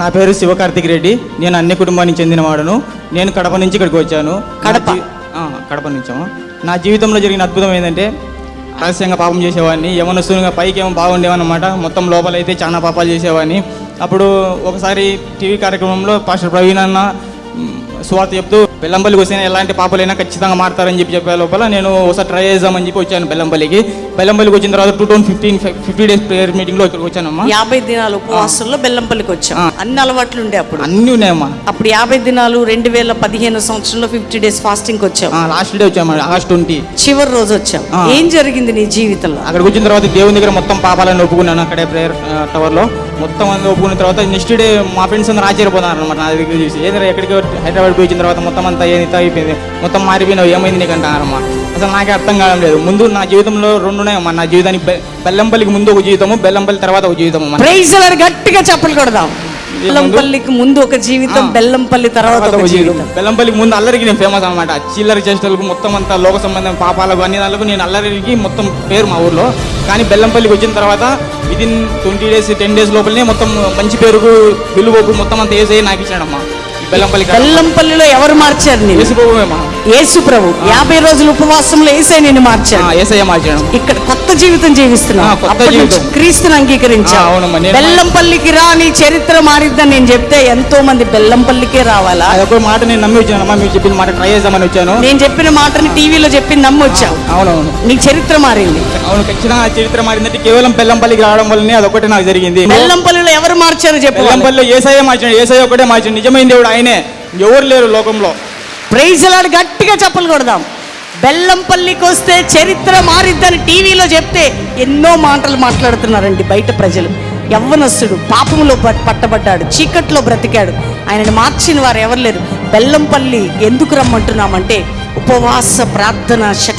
నా పేరు శివకార్తిక్ రెడ్డి. నేను అన్ని కుటుంబానికి చెందినవాడను. నేను కడప నుంచి ఇక్కడికి వచ్చాను. కడప? కడప నుంచాము నా జీవితంలో జరిగిన అద్భుతం ఏంటంటే రహస్యంగా పాపం చేసేవాడిని. యవనస్తునిగా పైకి ఏమో బాగుండేవన్నమాట. మొత్తం లోపలైతే చాలా పాపాలు చేసేవాడిని. అప్పుడు ఒకసారి టీవీ కార్యక్రమంలో పాస్టర్ ప్రవీణ్ అన్న సువార్త చెప్తూ బెల్లంపల్లికి వస్తే ఎలాంటి పాపలైనా ఖచ్చితంగా మారుతారని చెప్పి చెప్పే లోపల నేను ఒకసారి ట్రై చేద్దామని చెప్పి వచ్చాను బెల్లంపల్లికి. బెల్లంపల్లికి వచ్చిన తర్వాత two thousand fifteen fifty days prayer మీటింగ్లో ఇక్కడికి వచ్చానమ్మా. యాభై దినాలు ఉపవాసంలో బెల్లంపల్లికి వచ్చాం. అన్ని అలవాట్లు ఉండే అప్పుడు. అన్నీ ఉన్నాయమ్మా. అప్పుడు యాభై దినాలు రెండు వేల పదిహేను సంవత్సరంలో ఫిఫ్టీ డేస్ ఫాస్టింగ్ వచ్చాం. లాస్ట్ డే వచ్చాము ఆగస్ట్ ట్వంటీ చివరి రోజు వచ్చాం. ఏం జరిగింది నీ జీవితంలో? అక్కడికి వచ్చిన తర్వాత దేవుని దగ్గర మొత్తం పాపాలను ఒప్పుకున్నాను అక్కడే ప్రేయర్ టవర్లో మొత్తం అంతా ఒప్పుకున్న తర్వాత నెక్స్ట్ డే మా ఫ్రెండ్స్ అందరూ ఆశ్చర్యపోతున్నారు అనమాట నా దగ్గర చూసి. ఏదైనా ఎక్కడికి హైదరాబాద్ పోయి వచ్చిన తర్వాత మొత్తం అంతా ఏది అయిపోయింది? మొత్తం మారిపోయినావు ఏమైంది నీకు అంటారమ్మా అసలు నాకే అర్థం కావడం లేదు. ముందు నా జీవితంలో రెండు ఉన్నాయమ్మా నా జీవితానికి బెల్లంపల్లికి ముందు ఒక జీవితము బెల్లంపల్లి తర్వాత ఒక జీవితం ప్రైజ్ గట్టిగా చెప్పలు కొడదాం. బెల్లంపల్లికి ముందు ఒక జీవితం. బెల్లంపల్లి తర్వాత ఒక జీవితం. బెల్లంపల్లికి ముందు అల్లరికి నేను ఫేమస్ అనమాట చిల్లర చేష్టలకు మొత్తం అంతా లోక సంబంధం పాపాలకు అన్ని దానికి నేను అల్లరికి మొత్తం పేరు మా ఊర్లో. కానీ బెల్లంపల్లికి వచ్చిన తర్వాత within twenty days ten days లోపలనే మొత్తం మంచి పేరుకు విలువకు మొత్తం అంతా వేసే నాకు ఇచ్చాడమ్మా ఈ బెల్లంపల్లి బెల్లంపల్లిలో ఎవరు మార్చారు వేసిపోవేమా యేసు ప్రభు యాభై రోజుల ఉపవాసంలో ఏసై నేను మార్చాడు ఏసయ్య మార్చాడు. ఇక్కడ కొత్త జీవితం కొత్త జీవితం. క్రీస్తుని అంగీకరించా. బెల్లంపల్లికి రా నీ చరిత్ర మారిద్దని నేను చెప్తే ఎంతో మంది బెల్లంపల్లికే రావాలా? అదొక మాట నేను నమ్మి వచ్చానమ్మా మీరు చెప్పిన మాట ట్రై చేద్దామని వచ్చాను. నేను చెప్పిన మాటని టీవీలో చెప్పి నమ్మొచ్చావు అవునవును. నీ చరిత్ర మారింది. అవును ఖచ్చితంగా చరిత్ర మారిందంటే కేవలం బెల్లంపల్లికి రావడం వల్లనే అదొకటి నాకు జరిగింది. బెల్లంపల్లిలో ఎవరు మార్చారో చెప్పు బెల్లంపల్లిలో ఏసయ్య మార్చాడు. ఏసయ్య ఒకటే మార్చాడు. నిజమైన దేవుడు ఆయనే. ఎవరు లేరు లోకంలో. ప్రైజ్లాడు గట్టిగా చెప్పలు కొడదాం. బెల్లంపల్లికి వస్తే చరిత్ర మారిద్దని టీవీలో చెప్తే ఎన్నో మాటలు మాట్లాడుతున్నారండి బయట ప్రజలు. యవ్వనస్తుడు పాపములో పట్టబడ్డాడు చీకట్లో బ్రతికాడు. ఆయనను మార్చిన వారు ఎవరు లేరు? బెల్లంపల్లి ఎందుకు రమ్మంటున్నామంటే ఉపవాస ప్రార్థన శక్తి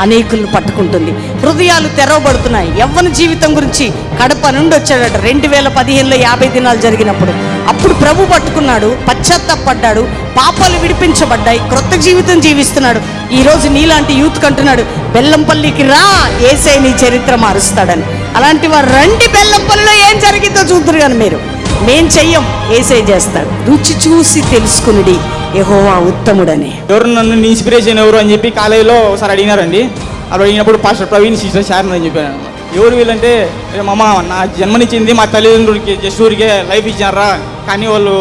అనేకులను పట్టుకుంటుంది. హృదయాలు తెరవబడుతున్నాయి. యవ్వన జీవితం గురించి కడప నుండి వచ్చాడట. రెండు వేల పదిహేనులో యాభై దినాలు జరిగినప్పుడు. అప్పుడు ప్రభు పట్టుకున్నాడు పశ్చాత్తపడ్డాడు పాపాలు విడిపించబడ్డాయి క్రొత్త జీవితం జీవిస్తున్నాడు. ఈరోజు నీలాంటి యూత్ కంటున్నాడు. బెల్లంపల్లికి రా ఏసై నీ చరిత్ర మారుస్తాడని. అలాంటి వారు రండి బెల్లంపల్లిలో ఏం జరిగిందో చూద్దరు కానీ మీరు. మేం చెయ్యం ఏసై చేస్తాడు. రుచి చూసి తెలుసుకునిడి. యెహోవా ఉత్తముడని. ఎవరు నన్ను ఇన్స్పిరేషన్ ఎవరు అని చెప్పి కాలేజీలో ఒకసారి అడిగినారండి. అప్పుడు అడిగినప్పుడు పాస్టర్ ప్రవీణ్ సిస్టర్ శారన్ అని చెప్పాను ఎవరు వీళ్ళంటే "ఏ మామ నా జన్మనిచ్చింది మా తల్లిదండ్రులకి జస్ట్ ఊరికే లైఫ్ ఇచ్చారా కానీ వాళ్ళు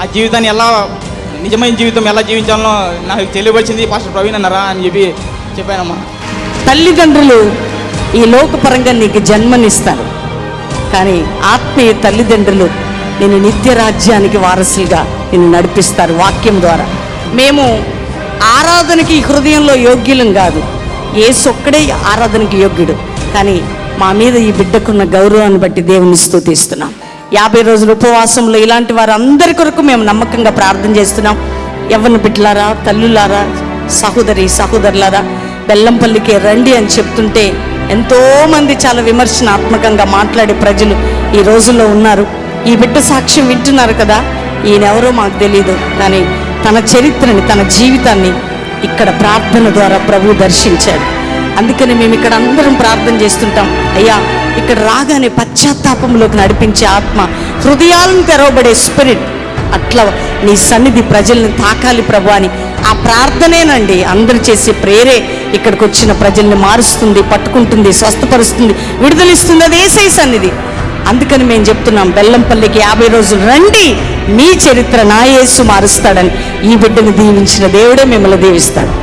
ఆ జీవితాన్ని ఎలా నిజమైన జీవితం ఎలా జీవించాలో నాకు తెలియవచ్చింది పాస్టర్ ప్రవీణ్ అన్నారా అని చెప్పి చెప్పానమ్మా. తల్లిదండ్రులు ఈ లోకపరంగా నీకు జన్మనిస్తారు. కానీ ఆత్మీయ తల్లిదండ్రులు నేను నిత్య రాజ్యానికి వారసులుగా నిన్ను నడిపిస్తారు వాక్యం ద్వారా. మేము ఆరాధనకి ఈ హృదయంలో యోగ్యులం కాదు. ఏసు ఒక్కడే ఆరాధనకి యోగ్యుడు. కానీ మా మీద ఈ బిడ్డకున్న గౌరవాన్ని బట్టి దేవుని స్థుతిస్తున్నాం యాభై రోజుల ఉపవాసంలో ఇలాంటి వారందరి కొరకు మేము నమ్మకంగా ప్రార్థన చేస్తున్నాం. ఎవరిని బిడ్డలారా తల్లులారా సహోదరి సహోదరులారా బెల్లంపల్లికి రండి అని చెప్తుంటే ఎంతోమంది చాలా విమర్శనాత్మకంగా మాట్లాడే ప్రజలు ఈ రోజుల్లో ఉన్నారు. ఈ బిడ్డ సాక్ష్యం వింటున్నారు కదా. ఈయనెవరో మాకు తెలియదు కానీ తన చరిత్రని తన జీవితాన్ని ఇక్కడ ప్రార్థన ద్వారా ప్రభు దర్శించాడు. అందుకని మేము ఇక్కడ అందరం ప్రార్థన చేస్తుంటాం. అయ్యా ఇక్కడ రాగానే పశ్చాత్తాపంలోకి నడిపించే ఆత్మ హృదయాలను తెరవబడే స్పిరిట్ అట్లా నీ సన్నిధి ప్రజల్ని తాకాలి ప్రభు అని ఆ ప్రార్థనేనండి. అందరు చేసే ప్రేరే ఇక్కడికి వచ్చిన ప్రజల్ని మారుస్తుంది పట్టుకుంటుంది స్వస్థపరుస్తుంది విడుదలిస్తుంది అది ఏసై సన్నిధి. అందుకని మేము చెప్తున్నాం బెల్లంపల్లికి యాభై రోజులు రండి మీ చరిత్ర నా యేసు మారుస్తాడని. ఈ బిడ్డను దీవించిన దేవుడే మిమ్మల్ని దీవిస్తాడు.